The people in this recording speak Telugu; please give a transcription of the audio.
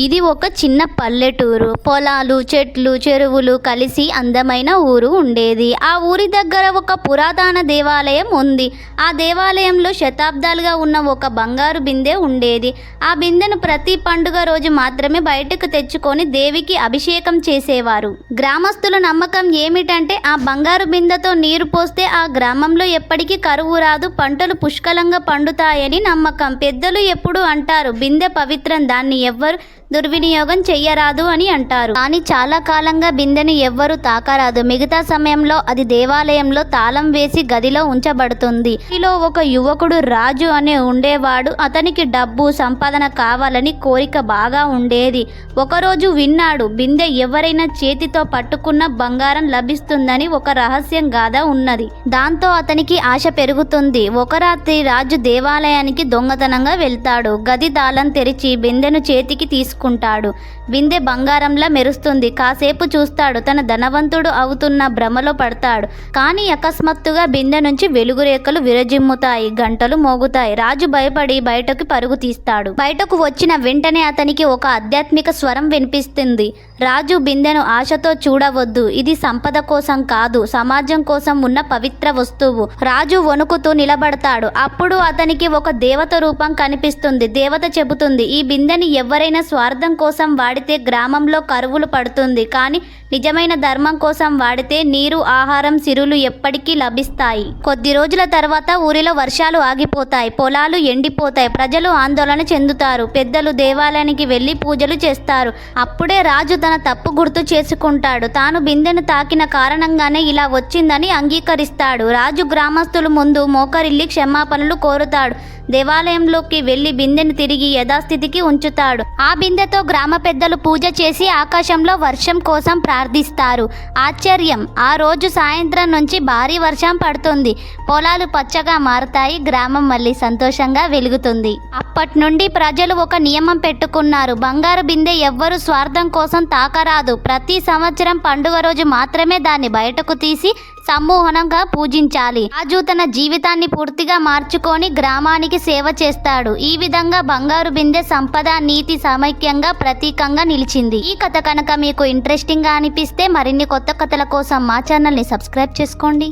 ఇది ఒక చిన్న పల్లెటూరు. పొలాలు చెట్లు చెరువులు కలిసి అందమైన ఊరు ఉండేది. ఆ ఊరి దగ్గర ఒక పురాతన దేవాలయం ఉంది. ఆ దేవాలయంలో శతాబ్దాలుగా ఉన్న ఒక బంగారు బిందె ఉండేది. ఆ బిందెను ప్రతి పండుగ రోజు మాత్రమే బయటకు తెచ్చుకొని దేవికి అభిషేకం చేసేవారు. గ్రామస్తుల నమ్మకం ఏమిటంటే ఆ బంగారు బిందెతో నీరు పోస్తే ఆ గ్రామంలో ఎప్పటికీ కరువు రాదు పంటలు పుష్కలంగా పండుతాయని నమ్మకం. పెద్దలు ఎప్పుడు అంటారు బిందె పవిత్రం దాన్ని ఎవ్వరు దుర్వినియోగం చెయ్యరాదు అని అంటారు. కానీ చాలా కాలంగా బిందెని ఎవ్వరూ తాకరాదు. మిగతా సమయంలో అది దేవాలయంలో తాళం వేసి గదిలో ఉంచబడుతుంది. ఇలా ఒక యువకుడు రాజు అనే ఉండేవాడు. అతనికి డబ్బు సంపాదన కావాలని కోరిక బాగా ఉండేది. ఒకరోజు విన్నాడు బిందె ఎవరైనా చేతితో పట్టుకున్న బంగారం లభిస్తుందని ఒక రహస్యం గాథ ఉన్నది. దాంతో అతనికి ఆశ పెరుగుతుంది. ఒక రాత్రి రాజు దేవాలయానికి దొంగతనంగా వెళ్తాడు. గది తాళం తెరిచి బిందెను చేతికి తీసుకు తీసుకుంటాడు బిందె బంగారంలా మెరుస్తుంది. కాసేపు చూస్తాడు. తన ధనవంతుడు అవుతున్న భ్రమలో పడతాడు. కానీ అకస్మాత్తుగా బిందె నుంచి వెలుగురేఖలు విరజిమ్ముతాయి. గంటలు మోగుతాయి. రాజు భయపడి బయటకు పరుగు తీస్తాడు. బయటకు వచ్చిన వెంటనే అతనికి ఒక ఆధ్యాత్మిక స్వరం వినిపిస్తుంది. రాజు బిందెను ఆశతో చూడవద్దు. ఇది సంపద కోసం కాదు. సమాజం కోసం ఉన్న పవిత్ర వస్తువు. రాజు వణుకుతూ నిలబడతాడు. అప్పుడు అతనికి ఒక దేవత రూపం కనిపిస్తుంది. దేవత చెబుతుంది ఈ బిందెని ఎవరైనా స్వార్థం కోసం వాడితే గ్రామంలో కరువులు పడుతుంది. కానీ నిజమైన ధర్మం కోసం వాడితే నీరు ఆహారం సిరులు ఎప్పటికీ లభిస్తాయి. కొద్ది రోజుల తర్వాత ఊరిలో వర్షాలు ఆగిపోతాయి పొలాలు ఎండిపోతాయి ప్రజలు ఆందోళన చెందుతారు పెద్దలు దేవాలయానికి వెళ్ళి పూజలు చేస్తారు. అప్పుడే రాజు తన తప్పు గుర్తు చేసుకుంటాడు. తాను బిందెను తాకిన కారణంగానే ఇలా వచ్చిందని అంగీకరిస్తాడు. రాజు గ్రామస్తుల ముందు మోకరిల్లి క్షమాపణలు కోరుతాడు. దేవాలయంలోకి వెళ్ళి బిందెను తిరిగి యథాస్థితికి ఉంచుతాడు. ఆ బిందెతో గ్రామ పెద్దలు పూజ చేసి ఆకాశంలో వర్షం కోసం ప్రా ప్రార్థిస్తారు. ఆశ్చర్యం. ఆ రోజు సాయంత్రం నుంచి భారీ వర్షం పడుతుంది. పొలాలు పచ్చగా మారుతాయి. గ్రామం మళ్ళీ సంతోషంగా వెలుగుతుంది. అప్పటి నుండి ప్రజలు ఒక నియమం పెట్టుకున్నారు. బంగారు బిందె ఎవ్వరు స్వార్థం కోసం తాకరాదు. ప్రతి సంవత్సరం పండుగ రోజు మాత్రమే దాన్ని బయటకు తీసి సమ్మోహనంగా పూజించాలి. రాజు తన జీవితాన్ని పూర్తిగా మార్చుకొని గ్రామానికి సేవ చేస్తాడు. ఈ విధంగా బంగారు బిందె సంపద నీతి సమైక్యంగా ప్రతీకంగా నిలిచింది. ఈ కథ కనుక మీకు ఇంట్రెస్టింగ్గా వినిపిస్తే మరిన్ని కొత్త కథల కోసం మా ఛానల్ని సబ్స్క్రైబ్ చేసుకోండి.